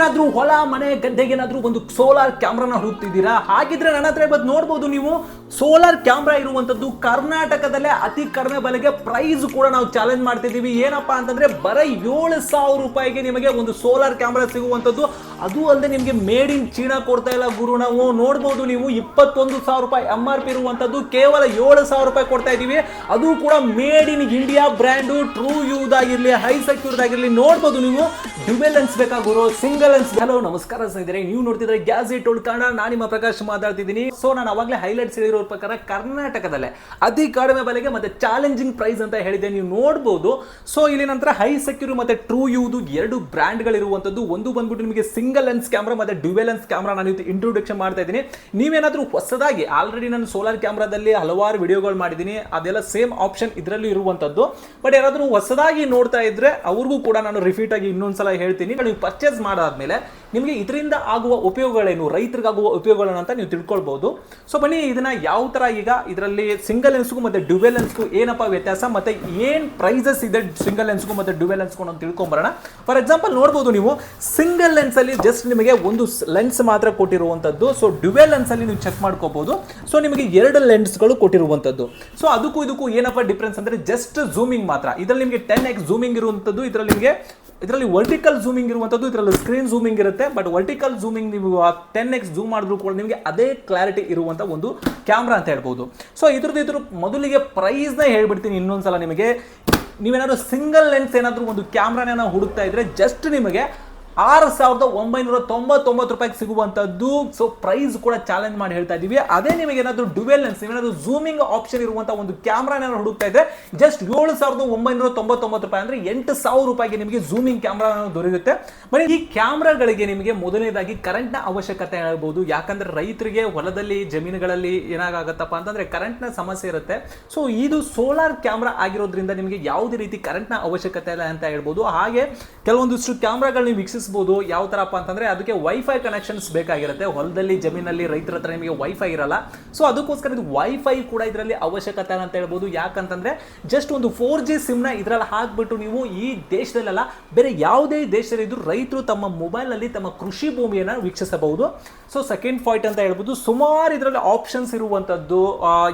ಏನಾದ್ರೂ ಹೊಲ, ಮನೆ, ಗದ್ದೆಗೆ ಏನಾದ್ರೂ ಒಂದು ಸೋಲಾರ್ ಕ್ಯಾಮ್ರಾನ ಹುಡುಕ್ತಿದ್ದೀರಾ? ಹಾಗಿದ್ರೆ ನನ್ನ ಹತ್ರ ಇವತ್ತು ನೋಡ್ಬೋದು ನೀವು. ಸೋಲಾರ್ ಕ್ಯಾಮ್ರಾ ಇರುವಂತದ್ದು ಕರ್ನಾಟಕದಲ್ಲೇ ಅತಿ ಕಡಿಮೆ ಬೆಲೆಗೆ ಪ್ರೈಸ್ ಕೂಡ ನಾವು ಚಾಲೆಂಜ್ ಮಾಡ್ತಿದ್ದೀವಿ. ಏನಪ್ಪಾ ಅಂತಂದ್ರೆ ಬರೀ ಏಳು ಸಾವಿರ ರೂಪಾಯಿಗೆ ನಿಮಗೆ ಒಂದು ಸೋಲಾರ್ ಕ್ಯಾಮ್ರಾ ಸಿಗುವಂತದ್ದು ಅದು ಅಲ್ಲದೆ ನಿಮಗೆ ಮೇಡ್ ಇನ್ ಚೀನಾ ಕೊಡ್ತಾ ಇಲ್ಲ ಗುರು. ನಾವು ನೋಡ್ಬೋದು ನೀವು ಇಪ್ಪತ್ತೊಂದು ಸಾವಿರ ರೂಪಾಯಿ ಎಂ ಆರ್ ಪಿ ಇರುವಂಥದ್ದು ಕೇವಲ ಏಳು ಸಾವಿರ ರೂಪಾಯಿ ಕೊಡ್ತಾ ಇದ್ದೀವಿ. ಅದು ಕೂಡ made in India brand true ಯೂದಾಗಿರಲಿ high ಸೆಕ್ಯೂರ್ದಾಗಿರ್ಲಿ ನೋಡ್ಬೋದು ನೀವು. ಡ್ಯುಬೆಲ್ ಲೆನ್ಸ್ ಬೇಕಾ ಗುರು? ಸಿಂಗಲ್ ಅನ್ಸ್ ಹಲೋ ನಮಸ್ಕಾರ ಸ್ನೇಹಿತರೆ. ನೀವು ನೋಡ್ತಿದ್ರೆ ಗ್ಯಾಸೆಟ್ ಟೋಲ್ ಕನ್ನಡ ನಾನು ನಿಮ್ಮ ಪ್ರಕಾಶ್ ಮಾತಾಡ್ತಿದ್ದೀನಿ. ಸೊ ನಾನು ಅವಾಗಲೇ ಹೈಲೈಟ್ಸ್ ಹೇಳಿರೋ ಪ್ರಕಾರ ಕರ್ನಾಟಕದಲ್ಲೇ ಅತಿ ಕಡಿಮೆ ಬೆಲೆಗೆ ಮತ್ತೆ ಚಾಲೆಂಜಿಂಗ್ ಪ್ರೈಸ್ ಅಂತ ಹೇಳಿದೆ ನೀವು ನೋಡ್ಬೋದು. ಸೊ ಇಲ್ಲಿ ನಂತರ ಹೈ ಸೆಕ್ಯೂರ್ ಮತ್ತೆ ಟ್ರೂ ಯೂದು ಎರಡು ಬ್ರ್ಯಾಂಡ್ಗಳಿರುವಂಥದ್ದು ಒಂದು ಬಂದ್ಬಿಟ್ಟು ನಿಮಗೆ ಸಿಂಗಲ್ ಲೆನ್ಸ್ ಕ್ಯಾಮ್ರಾ ಮತ್ತೆ ಡ್ಯುವೆಲ್ ಲೆನ್ಸ್ ಕ್ಯಾಮ್ರಾ ನಾನು ಇಂಟ್ರೊಡಕ್ಷನ್ ಮಾಡ್ತಾ ಇದ್ದೀನಿ. ನೀವೇನಾದರೂ ಹೊಸದಾಗಿ ಆಲ್ರೆಡಿ ನಾನು ಸೋಲಾರ್ ಕ್ಯಾಮ್ರಾದಲ್ಲಿ ಹಲವಾರು ವಿಡಿಯೋಗಳು ಮಾಡಿದ್ದೀನಿ. ಅದೆಲ್ಲ ಸೇಮ್ ಆಪ್ಷನ್ ಇದರಲ್ಲಿ ಇರುವಂಥದ್ದು ಬಟ್ ಯಾರಾದರೂ ಹೊಸದಾಗಿ ನೋಡ್ತಾ ಇದ್ರೆ ಅವ್ರಿಗೂ ಕೂಡ ನಾನು ರಿಪೀಟ್ ಆಗಿ ಇನ್ನೊಂದ್ಸಲ ಹೇಳ್ತೀನಿ. ನೀವು ಪರ್ಚೇಸ್ ಮಾಡಾದ್ಮೇಲೆ ನಿಮಗೆ ಇದರಿಂದ ಆಗುವ ಉಪಯೋಗಗಳೇನು? ರೈತರಿಗಾಗುವ ಉಪಯೋಗಗಳೇನು ಅಂತ ನೀವು ತಿಳ್ಕೊಳ್ಬೋದು. ಸೊ ಬನ್ನಿ ಇದನ್ನ ಯಾವ ತರ ಈಗ ಇದರಲ್ಲಿ ಸಿಂಗಲ್ ಲೆನ್ಸ್ಗೂ ಮತ್ತೆ ಡ್ಯುವೆಲ್ ಲೆನ್ಸ್ಗೂ ಏನಪ್ಪ ವ್ಯತ್ಯಾಸ ಮತ್ತೆ ಏನ್ ಪ್ರೈಸಸ್ ಇದೆ ಸಿಂಗಲ್ ಲೆನ್ಸ್ಗೂ ಮತ್ತೆ ಡ್ಯುವೆಲ್ ಲೆನ್ಸ್ಗೂ ಅಂತ ತಿಳ್ಕೊಂಬರೋಣ. ಫಾರ್ ಎಕ್ಸಾಂಪಲ್ ನೋಡ್ಬೋದು ನೀವು ಸಿಂಗಲ್ ಲೆನ್ಸ್ ಅಲ್ಲಿ ಜಸ್ಟ್ ನಿಮಗೆ ಒಂದು ಲೆನ್ಸ್ ಮಾತ್ರ ಕೊಟ್ಟಿರುವಂತದ್ದು. ಸೊ ಡ್ಯುವೆಲ್ ಲೆನ್ಸಲ್ಲಿ ನೀವು ಚೆಕ್ ಮಾಡ್ಕೋಬಹುದು ಸೊ ನಿಮಗೆ ಎರಡು ಲೆನ್ಸ್ಗಳು ಕೊಟ್ಟಿರುವಂತದ್ದು. ಸೊ ಅದಕ್ಕೂ ಇದಕ್ಕೂ ಏನಪ್ಪ ಡಿಫ್ರೆನ್ಸ್ ಅಂದ್ರೆ ಜಸ್ಟ್ ಝೂಮಿಂಗ್ ಮಾತ್ರ. ಇದರಲ್ಲಿ ನಿಮಗೆ ಟೆನ್ ಎಕ್ಸ್ ಝೂಮಿಂಗ್ ಇರುವಂತದ್ದು, ಇದರಲ್ಲಿ ನಿಮಗೆ ಇದರಲ್ಲಿ ವರ್ಟಿಕಲ್ ಝೂಮಿಂಗ್ ಇರುವಂಥದ್ದು ಇದರಲ್ಲಿ ಸ್ಕ್ರೀನ್ ಝೂಮಿಂಗ್ ಇರುತ್ತೆ ಬಟ್ ವರ್ಟಿಕಲ್ ಝೂಮಿಂಗ್ ನೀವು ಟೆನ್ ಎಕ್ಸ್ ಝೂಮ್ ಮಾಡಿದ್ರು ಕೂಡ ನಿಮಗೆ ಅದೇ ಕ್ಲಾರಿಟಿ ಇರುವಂಥ ಒಂದು ಕ್ಯಾಮ್ರಾ ಅಂತ ಹೇಳ್ಬೋದು. ಸೊ ಇದ್ರದ್ದು ಇದ್ರ ಮೊದಲಿಗೆ ಪ್ರೈಸ್ನ ಹೇಳ್ಬಿಡ್ತೀನಿ ಇನ್ನೊಂದ್ಸಲ ನಿಮಗೆ. ನೀವೇನಾದ್ರು ಸಿಂಗಲ್ ಲೆನ್ಸ್ ಏನಾದರೂ ಒಂದು ಕ್ಯಾಮ್ರಾನ ಹುಡುಕ್ತಾ ಇದ್ರೆ ಜಸ್ಟ್ ನಿಮಗೆ ಆರು ಸಾವಿರದ ಒಂಬೈನೂರ ತೊಂಬತ್ತೊಂಬತ್ತು ರೂಪಾಯಿಗೆ ಸಿಗುವಂಥದ್ದು. ಸೊ ಪ್ರೈಸ್ ಕೂಡ ಚಾಲೆಂಜ್ ಮಾಡಿ ಹೇಳ್ತಾ ಇದ್ದೀವಿ ಅದೇ ನಿಮಗೆ ಏನಾದರೂ ಡುವೆಲ್ ಲೆನ್ಸ್ ಏನಾದರೂ ಝೂಮಿಂಗ್ ಆಪ್ಷನ್ ಇರುವಂಥ ಒಂದು ಕ್ಯಾಮ್ರಾನ ಹುಡುಕ್ತಾ ಇದ್ರೆ ಜಸ್ಟ್ ಏಳು ಸಾವಿರದ ಒಂಬೈನೂರ ತೊಂಬತ್ತೊಂಬತ್ತು ರೂಪಾಯಿ ಅಂದ್ರೆ ಎಂಟು ಸಾವಿರ ರೂಪಾಯಿಗೆ ನಿಮಗೆ ಝೂಮಿಂಗ್ ಕ್ಯಾಮ್ರಾ ದೊರೆಯುತ್ತೆ. ಬಟ್ ಈ ಕ್ಯಾಮ್ರಾಗಳಿಗೆ ನಿಮಗೆ ಮೊದಲನೇದಾಗಿ ಕರೆಂಟ್ನ ಅವಶ್ಯಕತೆ ಹೇಳ್ಬೋದು. ಯಾಕಂದ್ರೆ ರೈತರಿಗೆ ಹೊಲದಲ್ಲಿ, ಜಮೀನುಗಳಲ್ಲಿ ಏನಾಗತ್ತಪ್ಪ ಅಂತಂದ್ರೆ ಕರೆಂಟ್ನ ಸಮಸ್ಯೆ ಇರುತ್ತೆ. ಸೊ ಇದು ಸೋಲಾರ್ ಕ್ಯಾಮ್ರಾ ಆಗಿರೋದ್ರಿಂದ ನಿಮಗೆ ಯಾವುದೇ ರೀತಿ ಕರೆಂಟ್ನ ಅವಶ್ಯಕತೆ ಇಲ್ಲ ಅಂತ ಹೇಳ್ಬೋದು. ಹಾಗೆ ಕೆಲವೊಂದಿಷ್ಟು ಕ್ಯಾಮ್ರಾಗಳು ನೀವು ವೀಕ್ಷಿಸಬಹುದು ಯಾವ ತರಪ್ಪ ಅಂತಂದ್ರೆ ಅದಕ್ಕೆ ವೈಫೈ ಕನೆಕ್ಷನ್ಸ್ ಬೇಕಾಗಿರುತ್ತೆ. ಹೊಲದಲ್ಲಿ, ಜಮೀನಲ್ಲಿ ರೈತರ ಹತ್ರ ನಿಮಗೆ ವೈಫೈ ಇರಲ್ಲ. ಸೊ ಅದಕ್ಕೋಸ್ಕರ ಇದು ವೈಫೈ ಕೂಡ ಇದರಲ್ಲಿ ಅವಶ್ಯಕತೆ ಅಂತ ಹೇಳ್ಬೋದು. ಯಾಕಂತಂದ್ರೆ ಜಸ್ಟ್ ಒಂದು ಫೋರ್ ಜಿ ಸಿಮ್ನ ಇದರಲ್ಲಿ ಹಾಕ್ಬಿಟ್ಟು ನೀವು ಈ ದೇಶದಲ್ಲೆಲ್ಲ ಬೇರೆ ಯಾವುದೇ ದೇಶದಲ್ಲಿ ಇದ್ರೂ ರೈತರು ತಮ್ಮ ಮೊಬೈಲ್ನಲ್ಲಿ ತಮ್ಮ ಕೃಷಿ ಭೂಮಿಯನ್ನು ವೀಕ್ಷಿಸಬಹುದು. ಸೊ ಸೆಕೆಂಡ್ ಪಾಯಿಂಟ್ ಅಂತ ಹೇಳ್ಬೋದು, ಸುಮಾರು ಇದರಲ್ಲಿ ಆಪ್ಷನ್ಸ್ ಇರುವಂಥದ್ದು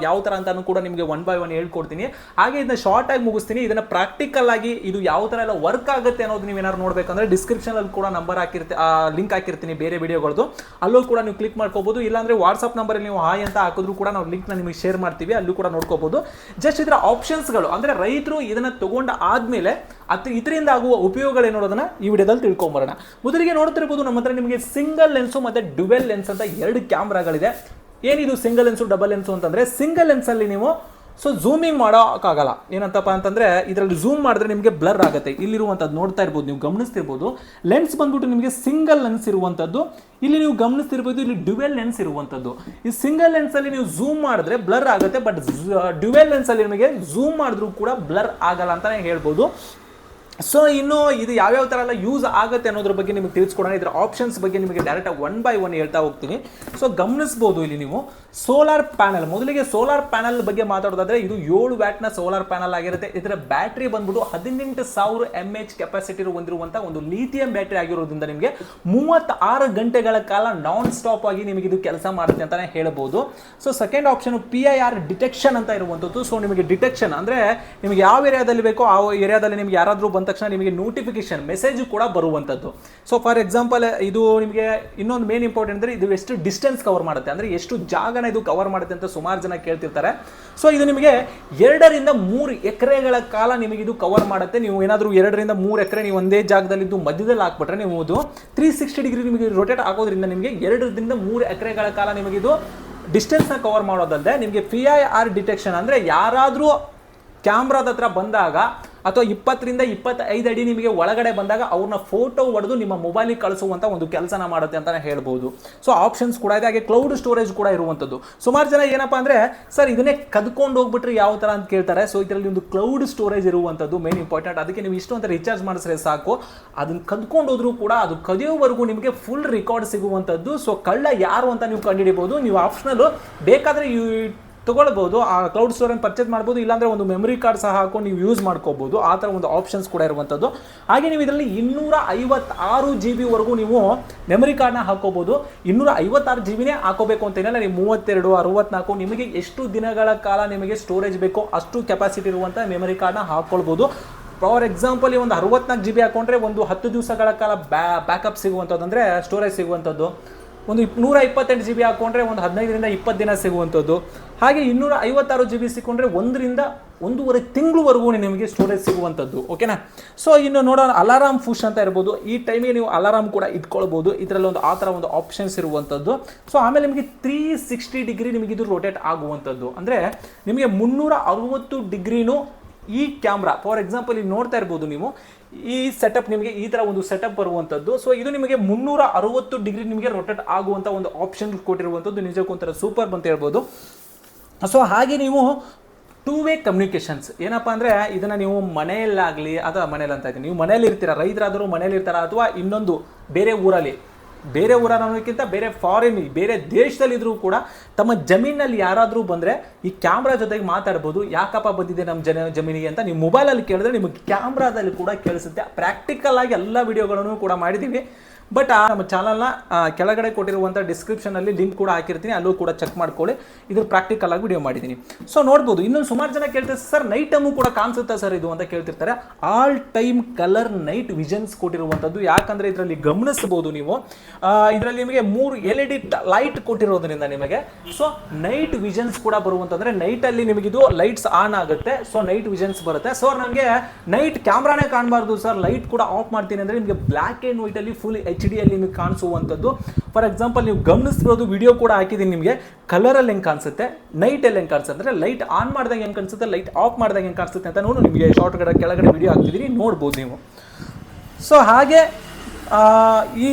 ಯಾವ ಥರ ಅಂತಾನು ಕೂಡ ನಿಮಗೆ ಒನ್ ಬೈ ಒನ್ ಹೇಳ್ಕೊಡ್ತೀನಿ. ಹಾಗೆ ಇದನ್ನ ಶಾರ್ಟ್ ಆಗಿ ಮುಗಿಸ್ತೀನಿ. ಇದನ್ನ ಪ್ರಾಕ್ಟಿಕಲ್ ಆಗಿ ಇದು ಯಾವ ಥರ ಎಲ್ಲ ವರ್ಕ್ ಆಗುತ್ತೆ ಅನ್ನೋದು ನೀವೇನಾದ್ರು ನೋಡ್ಬೇಕಂದ್ರೆ ಡಿಸ್ಕ್ರಿಪ್ಷನ್ ಅಲ್ಲಿ ಕೂಡ ನಂಬರ್ ಹಾಕಿರ್ತೀನಿ ಲಿಂಕ್ ಹಾಕಿರ್ತೀನಿ ಬೇರೆ ವಿಡಿಯೋಗಳದ್ದು ಅಲ್ಲೂ ಕೂಡ ನೀವು ಕ್ಲಿಕ್ ಮಾಡ್ಕೋಬೋದು. ಇಲ್ಲಾಂದರೆ ವಾಟ್ಸ್ಆಪ್ ನಂಬರಲ್ಲಿ ನೀವು ಹಾಯ್ ಅಂತ ಹಾಕಿದ್ರು ಕೂಡ ನಾವು ಲಿಂಕ್ನ ನಿಮಗೆ ಶೇರ್ ಮಾಡ್ತೀವಿ. ಅಲ್ಲೂ ಕೂಡ ನೋಡ್ಕೋಬಹುದು ಜಸ್ಟ್ ಇದರ ಆಪ್ಷನ್ಸ್ಗಳು ಅಂದ್ರೆ ರೈತರು ಇದನ್ನ ತಗೊಂಡ ಆದ್ಮೇಲೆ ಅದು ಇದರಿಂದ ಆಗುವ ಉಪಯೋಗಗಳೇನು ಅನ್ನೋದನ್ನ ಈ ವಿಡಿಯೋದಲ್ಲಿ ತಿಳ್ಕೊಂಬರೋಣ. ಮೊದಲಿಗೆ ನೋಡ್ತಿರ್ಬೋದು ನಮ್ಮ ಹತ್ರ ನಿಮಗೆ ಸಿಂಗಲ್ ಲೆನ್ಸು ಮತ್ತೆ ಡ್ಯುವೆಲ್ ಲೆನ್ಸ್ ಅಂತ ಎರಡು ಕ್ಯಾಮ್ರಾಗಳಿದೆ ಏನಿದು ಸಿಂಗಲ್ ಲೆನ್ಸು ಡಬಲ್ ಲೆನ್ಸು ಅಂತಂದ್ರೆ ಸಿಂಗಲ್ ಲೆನ್ಸಲ್ಲಿ ನೀವು ಸೊ ಝೂಮಿಂಗ್ ಮಾಡೋಕ್ಕಾಗಲ್ಲ. ಏನಂತಪ್ಪ ಅಂತಂದ್ರೆ, ಇದರಲ್ಲಿ ಝೂಮ್ ಮಾಡಿದ್ರೆ ನಿಮಗೆ ಬ್ಲರ್ ಆಗುತ್ತೆ. ಇಲ್ಲಿರುವಂಥದ್ದು ನೋಡ್ತಾ ಇರ್ಬೋದು, ನೀವು ಗಮನಿಸ್ತಿರ್ಬೋದು. ಲೆನ್ಸ್ ಬಂದ್ಬಿಟ್ಟು ನಿಮಗೆ ಸಿಂಗಲ್ ಲೆನ್ಸ್ ಇರುವಂಥದ್ದು. ಇಲ್ಲಿ ನೀವು ಗಮನಿಸ್ತಿರ್ಬೋದು, ಇಲ್ಲಿ ಡ್ಯುವೆಲ್ ಲೆನ್ಸ್ ಇರುವಂಥದ್ದು. ಈ ಸಿಂಗಲ್ ಲೆನ್ಸ್ ಅಲ್ಲಿ ನೀವು ಝೂಮ್ ಮಾಡಿದ್ರೆ ಬ್ಲರ್ ಆಗುತ್ತೆ ಬಟ್ ಡ್ಯುವೆಲ್ ಲೆನ್ಸ್ ಅಲ್ಲಿ ನಿಮಗೆ ಝೂಮ್ ಮಾಡಿದ್ರೂ ಕೂಡ ಬ್ಲರ್ ಆಗಲ್ಲ ಅಂತಲೇ ಹೇಳ್ಬೋದು. ಸೊ ಇನ್ನು ಇದು ಯಾವ್ಯಾವ ಥರ ಎಲ್ಲ ಯೂಸ್ ಆಗುತ್ತೆ ಅನ್ನೋದ್ರ ಬಗ್ಗೆ ನಿಮಗೆ ತಿಳಿಸ್ಕೊಡೋಣ. ಇದರ ಆಪ್ಷನ್ಸ್ ಬಗ್ಗೆ ನಿಮಗೆ ಡೈರೆಕ್ಟಾಗಿ ಒನ್ ಬೈ ಒನ್ ಹೇಳ್ತಾ ಹೋಗ್ತೀನಿ. ಸೊ ಗಮನಿಸ್ಬೋದು ಇಲ್ಲಿ ನೀವು. ಸೋಲಾರ್ ಪ್ಯಾನಲ್, ಮೊದಲಿಗೆ ಸೋಲಾರ್ ಪ್ಯಾನಲ್ ಬಗ್ಗೆ ಮಾತಾಡೋದಾದ್ರೆ ಇದು ಏಳು ವ್ಯಾಟ್ನ ಸೋಲಾರ್ ಪ್ಯಾನಲ್ ಆಗಿರುತ್ತೆ. ಇದರ ಬ್ಯಾಟ್ರಿ ಬಂದ್ಬಿಟ್ಟು ಹದಿನೆಂಟು ಸಾವಿರ ಎಂ ಎಚ್ ಕೆಪಾಸಿಟಿ ಹೊಂದಿರುವಂಥ ಒಂದು ಲಿಥಿಯಂ ಬ್ಯಾಟ್ರಿ ಆಗಿರೋದ್ರಿಂದ ನಿಮಗೆ ಮೂವತ್ತಾರು ಗಂಟೆಗಳ ಕಾಲ ನಾನ್ ಸ್ಟಾಪ್ ಆಗಿ ನಿಮಗೆ ಇದು ಕೆಲಸ ಮಾಡುತ್ತೆ ಅಂತಾನೆ ಹೇಳ್ಬೋದು. So second option P I R detection ಅಂತ ಇರುವಂಥದ್ದು. ಸೊ ನಿಮಗೆ ಡಿಟೆಕ್ಷನ್ ಅಂದ್ರೆ ನಿಮಗೆ ಯಾವ ಏರಿಯಾದಲ್ಲಿ ಬೇಕೋ ಆ ಏರಿಯಾದಲ್ಲಿ ನಿಮಗೆ ಯಾರಾದರೂ ಬಂದ ತಕ್ಷಣ ನಿಮಗೆ ನೋಟಿಫಿಕೇಶನ್ ಮೆಸೇಜ್ ಕೂಡ ಬರುವಂಥದ್ದು. ಸೊ ಫಾರ್ ಎಕ್ಸಾಂಪಲ್ ಇದು ನಿಮಗೆ ಇನ್ನೊಂದು ಮೇನ್ ಇಂಪಾರ್ಟೆಂಟ್ ಅಂದರೆ ಇದು ಎಷ್ಟು ಡಿಸ್ಟೆನ್ಸ್ ಕವರ್ ಮಾಡುತ್ತೆ. ಅಂದರೆ ಎಷ್ಟು ಜಾಗನ ಇದು ಕವರ್ ಮಾಡುತ್ತೆ ಅಂತ ಸುಮಾರು ಜನ ಕೇಳ್ತಿರ್ತಾರೆ. ಸೊ ಇದು ನಿಮಗೆ ಎರಡರಿಂದ ಮೂರು ಎಕರೆಗಳ ಕಾಲ ನಿಮಗೆ ಇದು ಕವರ್ ಮಾಡುತ್ತೆ. ನೀವು ಏನಾದರೂ ಎರಡರಿಂದ ಮೂರು ಎಕರೆ ನೀವು ಒಂದೇ ಜಾಗದಲ್ಲಿ ಇದು ಮಧ್ಯದಲ್ಲಿ ಹಾಕ್ಬಿಟ್ರೆ ನೀವು ಇದು ತ್ರೀ ಸಿಕ್ಸ್ಟಿ ಡಿಗ್ರಿ ನಿಮಗೆ ರೊಟೇಟ್ ಆಗೋದ್ರಿಂದ ನಿಮಗೆ ಎರಡರಿಂದ ಮೂರು ಎಕರೆಗಳ ಕಾಲ ನಿಮಗೆ ಇದು ಡಿಸ್ಟೆನ್ಸ್ನ ಕವರ್ ಮಾಡೋದಲ್ಲದೆ ನಿಮಗೆ ಪಿ ಐ ಆರ್ ಡಿಟೆಕ್ಷನ್ ಅಂದರೆ ಯಾರಾದರೂ ಕ್ಯಾಮ್ರಾದ ಹತ್ರ ಬಂದಾಗ ಅಥವಾ ಇಪ್ಪತ್ತರಿಂದ ಇಪ್ಪತ್ತೈದು ಅಡಿ ನಿಮಗೆ ಒಳಗಡೆ ಬಂದಾಗ ಅವ್ರನ್ನ ಫೋಟೋ ಹೊಡೆದು ನಿಮ್ಮ ಮೊಬೈಲಿಗೆ ಕಳಿಸುವಂಥ ಒಂದು ಕೆಲಸನ ಮಾಡುತ್ತೆ ಅಂತಲೇ ಹೇಳ್ಬೋದು. ಸೊ ಆಪ್ಷನ್ಸ್ ಕೂಡ ಇದೆ. ಹಾಗೆ ಕ್ಲೌಡ್ ಸ್ಟೋರೇಜ್ ಕೂಡ ಇರುವಂಥದ್ದು. ಸುಮಾರು ಜನ ಏನಪ್ಪ ಅಂದರೆ, ಸರ್, ಇದನ್ನೇ ಕದ್ಕೊಂಡು ಹೋಗ್ಬಿಟ್ರೆ ಯಾವ ಥರ ಅಂತ ಕೇಳ್ತಾರೆ. ಸೊ ಇದರಲ್ಲಿ ಒಂದು ಕ್ಲೌಡ್ ಸ್ಟೋರೇಜ್ ಇರುವಂಥದ್ದು ಮೇನ್ ಇಂಪಾರ್ಟೆಂಟ್ ಅದಕ್ಕೆ ನೀವು ಇಷ್ಟು ಅಂತ ರಿಚಾರ್ಜ್ ಮಾಡಿಸ್ರೆ ಸಾಕು. ಅದನ್ನ ಕದ್ಕೊಂಡು ಹೋದ್ರೂ ಕೂಡ ಅದು ಕದಿಯೋವರೆಗೂ ನಿಮಗೆ ಫುಲ್ ರೆಕಾರ್ಡ್ ಸಿಗುವಂಥದ್ದು. ಸೊ ಕಳ್ಳ ಯಾರು ಅಂತ ನೀವು ಕಂಡುಹಿಡಿಬೋದು. ನೀವು ಆಪ್ಷನಲ್ಲು ಬೇಕಾದರೆ ತಗೊಳ್ಬೋದು, ಆ ಕ್ಲೌಡ್ ಸ್ಟೋರನ್ನು ಪರ್ಚೇಸ್ ಮಾಡ್ಬೋದು, ಇಲ್ಲಾಂದರೆ ಒಂದು ಮೆಮರಿ ಕಾರ್ಡ್ ಸಹ ಹಾಕೊಂಡು ನೀವು ಯೂಸ್ ಮಾಡ್ಕೋಬೋದು. ಆ ಥರ ಒಂದು ಆಪ್ಷನ್ಸ್ ಕೂಡ ಇರುವಂಥದ್ದು. ಹಾಗೆ ನೀವು ಇದರಲ್ಲಿ ಇನ್ನೂರ ಐವತ್ತಾರು ಜಿ ಬಿವರೆಗೂ ನೀವು ಮೆಮರಿ ಕಾರ್ಡ್ನ ಹಾಕೋಬಹುದು ಇನ್ನೂರ ಐವತ್ತಾರು ಜಿ ಬಿನೇ ಹಾಕೋಬೇಕು ಅಂತ ಏನಿಲ್ಲ. ನೀವು ಮೂವತ್ತೆರಡು, ಅರವತ್ನಾಲ್ಕು, ನಿಮಗೆ ಎಷ್ಟು ದಿನಗಳ ಕಾಲ ನಿಮಗೆ ಸ್ಟೋರೇಜ್ ಬೇಕೋ ಅಷ್ಟು ಕೆಪಾಸಿಟಿ ಇರುವಂಥ ಮೆಮರಿ ಕಾರ್ಡ್ನ ಹಾಕ್ಕೊಳ್ಬೋದು ಫಾರ್ ಎಕ್ಸಾಂಪಲ್ ಈ ಒಂದು ಅರವತ್ನಾಲ್ಕು ಜಿ ಬಿ ಹಾಕೊಂಡ್ರೆ ಒಂದು ಹತ್ತು ದಿವಸಗಳ ಕಾಲ ಬ್ಯಾ ಬ್ಯಾಕಪ್ ಸಿಗುವಂಥದ್ದು, ಅಂದರೆ ಸ್ಟೋರೇಜ್ ಸಿಗುವಂಥದ್ದು. ಒಂದು ನೂರ ಇಪ್ಪತ್ತೆಂಟು ಜಿ ಬಿ ಹಾಕೊಂಡ್ರೆ ಒಂದು ಹದಿನೈದರಿಂದ ಇಪ್ಪತ್ತು ದಿನ ಸಿಗುವಂಥದ್ದು. ಹಾಗೆ ಇನ್ನೂರ ಐವತ್ತಾರು ಜಿ ಬಿ ಸಿಕ್ಕೊಂಡ್ರೆ ಒಂದರಿಂದ ಒಂದೂವರೆ ತಿಂಗಳವರೆಗೂ ನಿಮಗೆ ಸ್ಟೋರೇಜ್ ಸಿಗುವಂಥದ್ದು. ಓಕೆನಾ ಸೊ ಇನ್ನು ನೋಡೋಣ ಅಲಾರಾಮ್ ಫುಷ್ ಅಂತ ಇರ್ಬೋದು. ಈ ಟೈಮಿಗೆ ನೀವು ಅಲಾರಾಮ್ ಕೂಡ ಇಟ್ಕೊಳ್ಬೋದು. ಇದರಲ್ಲಿ ಒಂದು ಆ ಥರ ಒಂದು ಆಪ್ಷನ್ಸ್ ಇರುವಂಥದ್ದು. ಸೊ ಆಮೇಲೆ ನಿಮಗೆ ತ್ರೀ ಸಿಕ್ಸ್ಟಿ ಡಿಗ್ರಿ ನಿಮಗೆ ಇದು ರೊಟೇಟ್ ಆಗುವಂಥದ್ದು. ಅಂದರೆ ನಿಮಗೆ ಮುನ್ನೂರ ಅರವತ್ತು ಡಿಗ್ರಿನೂ ಈ ಕ್ಯಾಮ್ರಾ ಫಾರ್ ಎಕ್ಸಾಂಪಲ್ ಇಲ್ಲಿ ನೋಡ್ತಾ ಇರ್ಬೋದು ನೀವು. ಈ ಸೆಟಪ್ ನಿಮಗೆ ಈ ತರ ಒಂದು ಸೆಟಪ್ ಬರುವಂಥದ್ದು ಸೊ ಇದು ನಿಮಗೆ ಮುನ್ನೂರ ಅರವತ್ತು ಡಿಗ್ರಿ ನಿಮಗೆ ರೊಟೇಟ್ ಆಗುವಂಥ ಒಂದು ಆಪ್ಷನ್ ಕೊಟ್ಟಿರುವಂಥದ್ದು ನಿಜಕ್ಕೂ ಒಂಥರ ಸೂಪರ್ ಅಂತ ಹೇಳ್ಬೋದು. ಸೊ ಹಾಗೆ ನೀವು ಟೂ ವೇ ಕಮ್ಯುನಿಕೇಷನ್ಸ್ ಏನಪ್ಪ ಅಂದರೆ, ಇದನ್ನು ನೀವು ಮನೆಯಲ್ಲಾಗಲಿ, ಅಥವಾ ಮನೇಲಿ ಅಂತ ಇದ್ದೀನಿ ನೀವು ಮನೇಲಿ ಇರ್ತೀರ ರೈತರಾದರೂ ಮನೇಲಿ ಇರ್ತಾರ ಅಥವಾ ಇನ್ನೊಂದು ಬೇರೆ ಊರಲ್ಲಿ ಬೇರೆ ಊರ ಅನ್ನೋದಕ್ಕಿಂತ ಬೇರೆ ಫಾರಿನ್ ಬೇರೆ ದೇಶದಲ್ಲಿದ್ದರೂ ಕೂಡ ತಮ್ಮ ಜಮೀನಲ್ಲಿ ಯಾರಾದರೂ ಬಂದರೆ ಈ ಕ್ಯಾಮ್ರಾ ಜೊತೆಗೆ ಮಾತಾಡ್ಬೋದು, ಯಾಕಪ್ಪ ಬಂದಿದೆ ನಮ್ಮ ಜನ, ಜಮೀನಿಗೆ ಅಂತ ನೀವು ಮೊಬೈಲಲ್ಲಿ ಕೇಳಿದ್ರೆ ನಿಮಗೆ ಕ್ಯಾಮ್ರಾದಲ್ಲಿ ಕೂಡ ಕೇಳಿಸುತ್ತೆ. ಪ್ರಾಕ್ಟಿಕಲ್ ಆಗಿ ಎಲ್ಲ ವಿಡಿಯೋಗಳನ್ನು ಕೂಡ ಮಾಡಿದ್ದೀವಿ. ಬಟ್ ಆ, ನಮ್ಮ ಚಾನಲ್ನ ಕೆಳಗಡೆ ಕೊಟ್ಟಿರುವಂಥ ಡಿಸ್ಕ್ರಿಪ್ಷನಲ್ಲಿ ಲಿಂಕ್ ಕೂಡ ಹಾಕಿರ್ತೀನಿ, ಅಲ್ಲೂ ಕೂಡ ಚೆಕ್ ಮಾಡ್ಕೊಳ್ಳಿ. ಇದ್ರ ಪ್ರಾಕ್ಟಿಕಲ್ ಆಗಿ ವಿಡಿಯೋ ಮಾಡಿದ್ದೀನಿ. ಸೊ ನೋಡ್ಬೋದು, ಇನ್ನೊಂದು ಸುಮಾರು ಜನ ಕೇಳ್ತಾರೆ ಸರ್ ನೈಟ್ ಟೈಮು ಕೂಡ ಕಾಣಿಸುತ್ತೆ ಸರ್ ಇದು? ಅಂತ ಕೇಳ್ತಿರ್ತಾರೆ. All time colour night visions ಕೊಟ್ಟಿರುವಂಥದ್ದು. ಯಾಕಂದರೆ ಇದರಲ್ಲಿ ಗಮನಿಸಬಹುದು ನೀವು. ಇದರಲ್ಲಿ ನಿಮಗೆ ಮೂರು ಎಲ್ ಇ ಡಿ ಲೈಟ್ ಕೊಟ್ಟಿರೋದ್ರಿಂದ ನಿಮಗೆ. ಸೊ ನೈಟ್ ವಿಷನ್ಸ್ ಕೂಡ ಬರುವಂತಂದರೆ ನೈಟಲ್ಲಿ ನಿಮಗಿದು ನಿಮಗೆ ಇದು ಲೈಟ್ಸ್ ಆನ್ ಆಗುತ್ತೆ. ಸೊ ನೈಟ್ ವಿಷನ್ಸ್ ಬರುತ್ತೆ. ಸೊ ನನಗೆ ನೈಟ್ ಕ್ಯಾಮ್ರಾನೇ ಕಾಣಬಾರ್ದು ಸರ್ ಲೈಟ್ ಕೂಡ ಆಫ್ ಮಾಡ್ತೀನಿ ಅಂದರೆ ನಿಮಗೆ ಬ್ಲ್ಯಾಕ್ ಆ್ಯಂಡ್ ವೈಟಲ್ಲಿ ಫುಲ್ ಎಚ್ ಡಿ ಅಲ್ಲಿ ನಿಮಗೆ ಕಾಣಿಸುವಂಥದ್ದು. ಫಾರ್ ಎಕ್ಸಾಂಪಲ್ ನೀವು ಗಮನಿಸ್ತಿರೋದು ವಿಡಿಯೋ ಕೂಡ ಹಾಕಿದ್ದೀನಿ ನಿಮಗೆ. ಕಲರಲ್ಲಿ ಹೆಂಗೆ ಕಾಣಿಸುತ್ತೆ? ನೈಟಲ್ಲಿ ಹೆಂಗೆ ಕಾಣಿಸುತ್ತೆ? ಅಂದರೆ ಲೈಟ್ ಆನ್ ಮಾಡಿದಾಗ ಹೆಂಗೆ ಕಾಣಿಸುತ್ತೆ? ಲೈಟ್ ಆಫ್ ಮಾಡಿದಾಗ ಹೆಂಗೆ ಕಾಣಿಸುತ್ತೆ ಅಂತ ನೋಡು ನಿಮಗೆ ಶಾರ್ಟ್ ಕಡೆ ಕೆಳಗಡೆ ವಿಡಿಯೋ ಹಾಕ್ತಿದ್ದೀನಿ, ನೋಡ್ಬೋದು ನೀವು. ಸೊ ಹಾಗೆ ಈ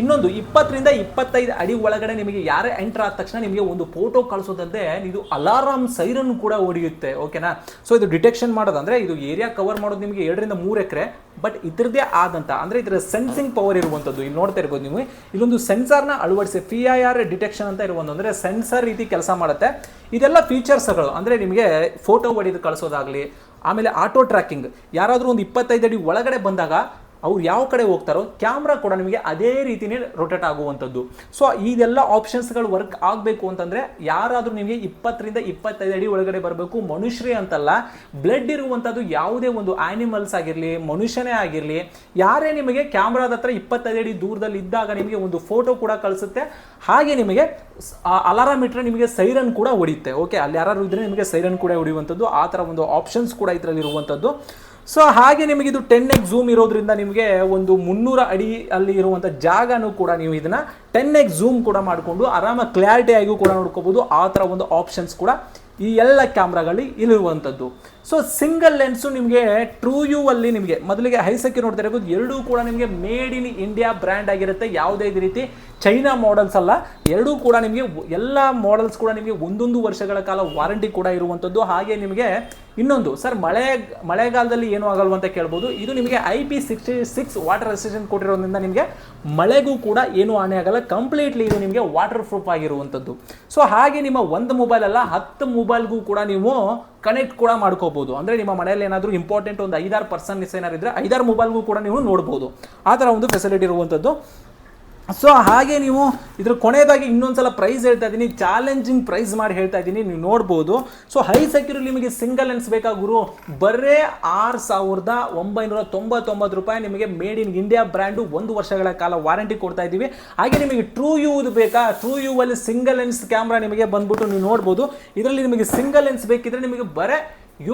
ಇನ್ನೊಂದು ಇಪ್ಪತ್ತರಿಂದ ಇಪ್ಪತ್ತೈದು ಅಡಿ ಒಳಗಡೆ ನಿಮಗೆ ಯಾರೇ ಎಂಟರ್ ಆದ ತಕ್ಷಣ ನಿಮಗೆ ಒಂದು ಫೋಟೋ ಕಳಿಸೋದಂತೆ ಇದು ಅಲಾರಾಮ್ ಸೈರನ್ ಕೂಡ ಹೊಡೆಯುತ್ತೆ ಓಕೆನಾ ಸೊ ಇದು ಡಿಟೆಕ್ಷನ್ ಮಾಡೋದಂದ್ರೆ ಇದು ಏರಿಯಾ ಕವರ್ ಮಾಡೋದು ನಿಮಗೆ ಎರಡರಿಂದ ಮೂರು ಎಕರೆ ಬಟ್ ಇದ್ರದ್ದೇ ಆದಂತ, ಅಂದ್ರೆ ಇದರ ಸೆನ್ಸಿಂಗ್ ಪವರ್ ಇರುವಂಥದ್ದು ಇಲ್ಲಿ ನೋಡ್ತಾ ಇರ್ಬೋದು ನೀವು, ಇಲ್ಲೊಂದು ಸೆನ್ಸಾರ್ನ ಅಳವಡಿಸಿ ಪಿ ಐ ಆರ್ ಡಿಟೆಕ್ಷನ್ ಅಂತ ಇರುವಂಥ ಅಂದ್ರೆ ಸೆನ್ಸರ್ ರೀತಿ ಕೆಲಸ ಮಾಡುತ್ತೆ. ಇದೆಲ್ಲ ಫೀಚರ್ಸ್ಗಳು ಅಂದ್ರೆ ನಿಮಗೆ ಫೋಟೋ ಹೊಡೆದು ಕಳಿಸೋದಾಗಲಿ, ಆಮೇಲೆ ಆಟೋ ಟ್ರ್ಯಾಕಿಂಗ್ ಯಾರಾದರೂ ಒಂದು ಇಪ್ಪತ್ತೈದು ಅಡಿ ಒಳಗಡೆ ಬಂದಾಗ ಅವ್ರು ಯಾವ ಕಡೆ ಹೋಗ್ತಾರೋ ಕ್ಯಾಮ್ರಾ ಕೂಡ ನಿಮಗೆ ಅದೇ ರೀತಿನೇ ರೊಟೇಟ್ ಆಗುವಂಥದ್ದು. ಸೊ ಇದೆಲ್ಲ ಆಪ್ಷನ್ಸ್ಗಳು ವರ್ಕ್ ಆಗಬೇಕು ಅಂತಂದರೆ ಯಾರಾದರೂ ನಿಮಗೆ ಇಪ್ಪತ್ತರಿಂದ ಇಪ್ಪತ್ತೈದು ಅಡಿ ಒಳಗಡೆ ಬರಬೇಕು, ಮನುಷ್ಯರೇ ಅಂತಲ್ಲ ಬ್ಲಡ್ ಇರುವಂಥದ್ದು ಯಾವುದೇ ಒಂದು ಆ್ಯನಿಮಲ್ಸ್ ಆಗಿರಲಿ, ಮನುಷ್ಯನೇ ಆಗಿರಲಿ, ಯಾರೇ ನಿಮಗೆ ಕ್ಯಾಮ್ರಾದ ಹತ್ರ ಇಪ್ಪತ್ತೈದು ಅಡಿ ದೂರದಲ್ಲಿ ಇದ್ದಾಗ ನಿಮಗೆ ಒಂದು ಫೋಟೋ ಕೂಡ ಕಳಿಸುತ್ತೆ. ಹಾಗೆ ನಿಮಗೆ ಅಲಾರಾಮ್ ಇಟ್ಟರೆ ನಿಮಗೆ ಸೈರನ್ ಕೂಡ ಹೊಡಿಯುತ್ತೆ ಓಕೆ ಅಲ್ಲಿ ಯಾರು ಇದ್ರೆ ನಿಮಗೆ ಸೈರನ್ ಕೂಡ ಹೊಡೆಯುವಂಥದ್ದು, ಆ ಥರ ಒಂದು ಆಪ್ಷನ್ಸ್ ಕೂಡ ಇದರಲ್ಲಿ ಇರುವಂಥದ್ದು. ಸೊ ಹಾಗೆ ನಿಮಗೆ ಇದು ಟೆನ್ ಎಕ್ಸ್ ಝೂಮ್ ಇರೋದ್ರಿಂದ ನಿಮಗೆ ಒಂದು ಮುನ್ನೂರ ಅಡಿ ಅಲ್ಲಿ ಇರುವಂಥ ಜಾಗನೂ ಕೂಡ ನೀವು ಇದನ್ನ ಟೆನ್ ಎಕ್ಸ್ ಝೂಮ್ ಕೂಡ ಮಾಡಿಕೊಂಡು ಆರಾಮ ಕ್ಲಾರಿಟಿ ಆಗಿ ಕೂಡ ನೋಡ್ಕೋಬೋದು. ಆ ಥರ ಒಂದು ಆಪ್ಷನ್ಸ್ ಕೂಡ ಈ ಎಲ್ಲ ಕ್ಯಾಮ್ರಾಗಳಲ್ಲಿ ಇಲ್ಲಿರುವಂಥದ್ದು ಸೊ ಸಿಂಗಲ್ ಲೆನ್ಸು ನಿಮಗೆ ಟ್ರೂ ಯು ಅಲ್ಲಿ ನಿಮಗೆ ಮೊದಲಿಗೆ ಹೈಸಕ್ಕೆ ನೋಡ್ತಾ ಇರ್ಬೋದು. ಎರಡೂ ಕೂಡ ನಿಮಗೆ ಮೇಡ್ ಇನ್ ಇಂಡಿಯಾ ಬ್ರ್ಯಾಂಡ್ ಆಗಿರುತ್ತೆ. ಯಾವುದೇ ರೀತಿ ಚೈನಾ ಮಾಡೆಲ್ಸ್ ಅಲ್ಲ. ಎರಡೂ ಕೂಡ ನಿಮಗೆ ಎಲ್ಲ ಮಾಡೆಲ್ಸ್ ಕೂಡ ನಿಮಗೆ ಒಂದೊಂದು ವರ್ಷಗಳ ಕಾಲ ವಾರಂಟಿ ಕೂಡ ಇರುವಂಥದ್ದು ಹಾಗೆ ನಿಮಗೆ ಇನ್ನೊಂದು, ಸರ್, ಮಳೆ, ಮಳೆಗಾಲದಲ್ಲಿ ಏನು ಆಗಲ್ವ ಅಂತ ಕೇಳ್ಬೋದು. ಇದು ನಿಮಗೆ I P sixty six water resistant ಕೊಟ್ಟಿರೋದ್ರಿಂದ ನಿಮಗೆ ಮಳೆಗೂ ಕೂಡ ಏನು ಹಾನಿ ಆಗಲ್ಲ. ಕಂಪ್ಲೀಟ್ಲಿ ಇದು ನಿಮಗೆ ವಾಟರ್ ಪ್ರೂಫ್ ಆಗಿರುವಂಥದ್ದು. ಸೊ ಹಾಗೆ ನಿಮ್ಮ ಒಂದು ಮೊಬೈಲ್ ಅಲ್ಲ, ಹತ್ತು ಮೊಬೈಲ್ಗೂ ಕೂಡ ನೀವು ಕನೆಕ್ಟ್ ಕೂಡ ಮಾಡ್ಕೋಬಹುದು ಅಂದರೆ ನಿಮ್ಮ ಮನೆಯಲ್ಲಿ ಏನಾದರೂ ಇಂಪಾರ್ಟೆಂಟ್ ಒಂದು ಐದಾರು ಪರ್ಸನ್ಸ್ ಏನಾರು ಇದ್ರೆ ಐದಾರು ಮೊಬೈಲ್ಗೂ ಕೂಡ ನೀವು ನೋಡ್ಬೋದು. ಆ ಥರ ಒಂದು ಫೆಸಿಲಿಟಿ ಇರುವಂಥದ್ದು. ಸೊ ಹಾಗೆ ನೀವು ಇದ್ರ ಕೊನೆಯದಾಗಿ ಇನ್ನೊಂದ್ಸಲ ಪ್ರೈಸ್ ಹೇಳ್ತಾ ಇದ್ದೀನಿ. ಚಾಲೆಂಜಿಂಗ್ ಪ್ರೈಸ್ ಮಾಡಿ ಹೇಳ್ತಾ ಇದ್ದೀನಿ. ನೀವು ನೋಡ್ಬೋದು. ಸೊ ಹೈ ಸೆಕ್ಯೂರಿಟಿ ನಿಮಗೆ ಸಿಂಗಲ್ ಲೆನ್ಸ್ ಬೇಕಾ ಗುರು? ಬರೇ ಆರು ಸಾವಿರದ ಒಂಬೈನೂರ ತೊಂಬತ್ತೊಂಬತ್ತು ರೂಪಾಯಿ ನಿಮಗೆ ಮೇಡ್ ಇನ್ ಇಂಡಿಯಾ ಬ್ರ್ಯಾಂಡು ಒಂದು ವರ್ಷಗಳ ಕಾಲ ವಾರಂಟಿ ಕೊಡ್ತಾ ಇದ್ದೀವಿ. ಹಾಗೆ ನಿಮಗೆ ಟ್ರೂ ಯೂ ಬೇಕಾ? ಟ್ರೂ ಯೂ ಅಲ್ಲಿ ಸಿಂಗಲ್ ಲೆನ್ಸ್ ಕ್ಯಾಮ್ರಾ ನಿಮಗೆ ಬಂದ್ಬಿಟ್ಟು ನೀವು ನೋಡ್ಬೋದು. ಇದರಲ್ಲಿ ನಿಮಗೆ ಸಿಂಗಲ್ ಲೆನ್ಸ್ ಬೇಕಿದ್ರೆ ನಿಮಗೆ ಬರೇ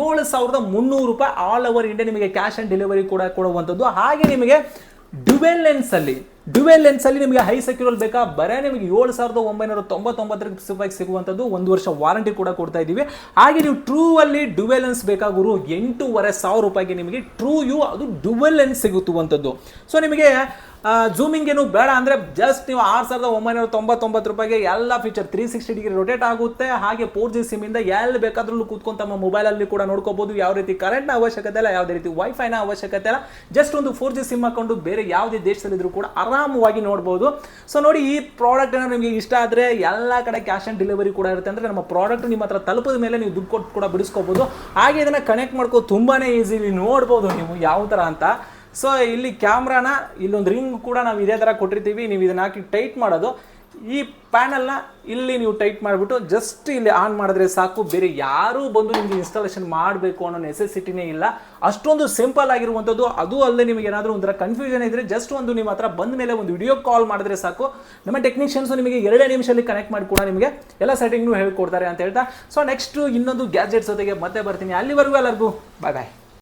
ಏಳು ಸಾವಿರದ ಮುನ್ನೂರು ರೂಪಾಯಿ ಆಲ್ ಓವರ್ ಇಂಡಿಯಾ ನಿಮಗೆ ಕ್ಯಾಶ್ ಆನ್ ಡೆಲಿವರಿ ಕೂಡ ಕೊಡುವಂಥದ್ದು. ಹಾಗೆ ನಿಮಗೆ ಡ್ಯುವೆಲ್ ಲೆನ್ಸ್ ಅಲ್ಲಿ ಡ್ಯುವೆಲ್ ಲೆನ್ಸ್ ಅಲ್ಲಿ ನಿಮಗೆ ಹೈ ಸೆಕ್ಯೂರಲ್ ಬೇಕಾ? ಬರೇ ನಿಮಗೆ ಏಳು ಸಾವಿರದ ಒಂಬೈನೂರ ತೊಂಬತ್ತೊಂಬತ್ತರ ರೂಪಾಯಿಗೆ ಸಿಗುವಂಥದ್ದು. ಒಂದು ವರ್ಷ ವಾರಂಟಿ ಕೂಡ ಕೊಡ್ತಾ ಇದ್ದೀವಿ. ಹಾಗೆ ನೀವು ಟ್ರೂ ಅಲ್ಲಿ ಡ್ಯುವೆಲ್ ಲೆನ್ಸ್ ಬೇಕಾಗುರು ಎಂಟೂವರೆ ಸಾವಿರ ರೂಪಾಯಿಗೆ ನಿಮಗೆ ಟ್ರೂ ಯು, ಅದು ಡ್ಯುವೆಲ್ ಲೆನ್ಸ್ ಸಿಗುತ್ತುವಂಥದ್ದು. ಸೊ ನಿಮಗೆ ಜೂಮಿಂಗ್ ಏನು ಬೇಡ ಅಂದರೆ ಜಸ್ಟ್ ನೀವು ಆರು ಸಾವಿರದ ಒಂಬೈನೂರ ತೊಂಬತ್ತೊಂಬತ್ತು ರೂಪಾಯಿಗೆ ಎಲ್ಲ feature three sixty degree rotate ಆಗುತ್ತೆ. ಹಾಗೆ ಫೋರ್ ಜಿ ಸಿಮ್ಮಿಂದ ಎಲ್ಲಿ ಬೇಕಾದ್ರೂ ಕೂತ್ಕೊಂಡು ತಮ್ಮ ಮೊಬೈಲಲ್ಲಿ ಕೂಡ ನೋಡ್ಕೋಬಹುದು ಯಾವ ರೀತಿ ಕರೆಂಟ್ನ ಅವಶ್ಯಕತೆ ಇಲ್ಲ, ಯಾವುದೇ ರೀತಿ ವೈಫೈನ ಅವಶ್ಯಕತೆ ಇಲ್ಲ. ಜಸ್ಟ್ ಒಂದು ಫೋರ್ ಜಿ ಸಿಮ್ ಹಾಕೊಂಡು ಬೇರೆ ಯಾವುದೇ ದೇಶದಲ್ಲಿದ್ದರೂ ಕೂಡ ಆರಾಮವಾಗಿ ನೋಡ್ಬೋದು. ಸೊ ನೋಡಿ, ಈ ಪ್ರಾಡಕ್ಟ್ ಏನಾದ್ರು ನಿಮಗೆ ಇಷ್ಟ ಆದರೆ ಎಲ್ಲ ಕಡೆ ಕ್ಯಾಶ್ ಆನ್ ಡೆಲಿವರಿ ಕೂಡ ಇರುತ್ತೆ ಅಂದರೆ ನಮ್ಮ ಪ್ರಾಡಕ್ಟ್ ನಿಮ್ಮ ಹತ್ರ ತಲುಪಿದ ಮೇಲೆ ನೀವು ದುಡ್ಡು ಕೊಟ್ಟು ಕೂಡ ಬಿಡಿಸ್ಕೋಬೋದು. ಹಾಗೆ ಇದನ್ನು ಕನೆಕ್ಟ್ ಮಾಡ್ಕೋ ತುಂಬಾ ಈಸಿಲಿ ನೋಡ್ಬೋದು ನೀವು ಯಾವ ಥರ ಅಂತ. ಸೊ ಇಲ್ಲಿ ಕ್ಯಾಮ್ರಾನ ಇಲ್ಲೊಂದು ರಿಂಗ್ ಕೂಡ ನಾವು ಇದೇ ಥರ ಕೊಟ್ಟಿರ್ತೀವಿ. ನೀವು ಇದನ್ನ ಹಾಕಿ ಟೈಟ್ ಮಾಡೋದು. ಈ ಪ್ಯಾನಲ್ನ ಇಲ್ಲಿ ನೀವು ಟೈಟ್ ಮಾಡಿಬಿಟ್ಟು ಜಸ್ಟ್ ಇಲ್ಲಿ ಆನ್ ಮಾಡಿದ್ರೆ ಸಾಕು. ಬೇರೆ ಯಾರೂ ಬಂದು ನಿಮಗೆ ಇನ್ಸ್ಟಾಲೇಷನ್ ಮಾಡಬೇಕು ಅನ್ನೋ ನೆಸೆಸಿಟಿನೇ ಇಲ್ಲ. ಅಷ್ಟೊಂದು ಸಿಂಪಲ್ ಆಗಿರುವಂಥದ್ದು. ಅದು ಅಲ್ಲದೆ ನಿಮಗೆ ಏನಾದರೂ ಒಂಥರ ಕನ್ಫ್ಯೂಷನ್ ಇದ್ದರೆ ಜಸ್ಟ್ ಒಂದು ನಿಮ್ಮ ಹತ್ರ ಬಂದ ಮೇಲೆ ಒಂದು ವಿಡಿಯೋ ಕಾಲ್ ಮಾಡಿದ್ರೆ ಸಾಕು. ನಮ್ಮ ಟೆಕ್ನಿಷಿಯನ್ಸು ನಿಮಗೆ ಎರಡೇ ನಿಮಿಷದಲ್ಲಿ ಕನೆಕ್ಟ್ ಮಾಡಿ ಕೂಡ ನಿಮಗೆ ಎಲ್ಲ ಸೆಟ್ಟಿಂಗ್ನು ಹೇಳ್ಕೊಡ್ತಾರೆ ಅಂತ ಹೇಳ್ತಾ. ಸೊ ನೆಕ್ಸ್ಟು ಇನ್ನೊಂದು ಗ್ಯಾಜೆಟ್ಸ್ ಜೊತೆಗೆ ಮತ್ತೆ ಬರ್ತೀನಿ. ಅಲ್ಲಿವರೆಗೂ ಎಲ್ಲರಿಗೂ ಬಾಯ್ ಬಾಯ್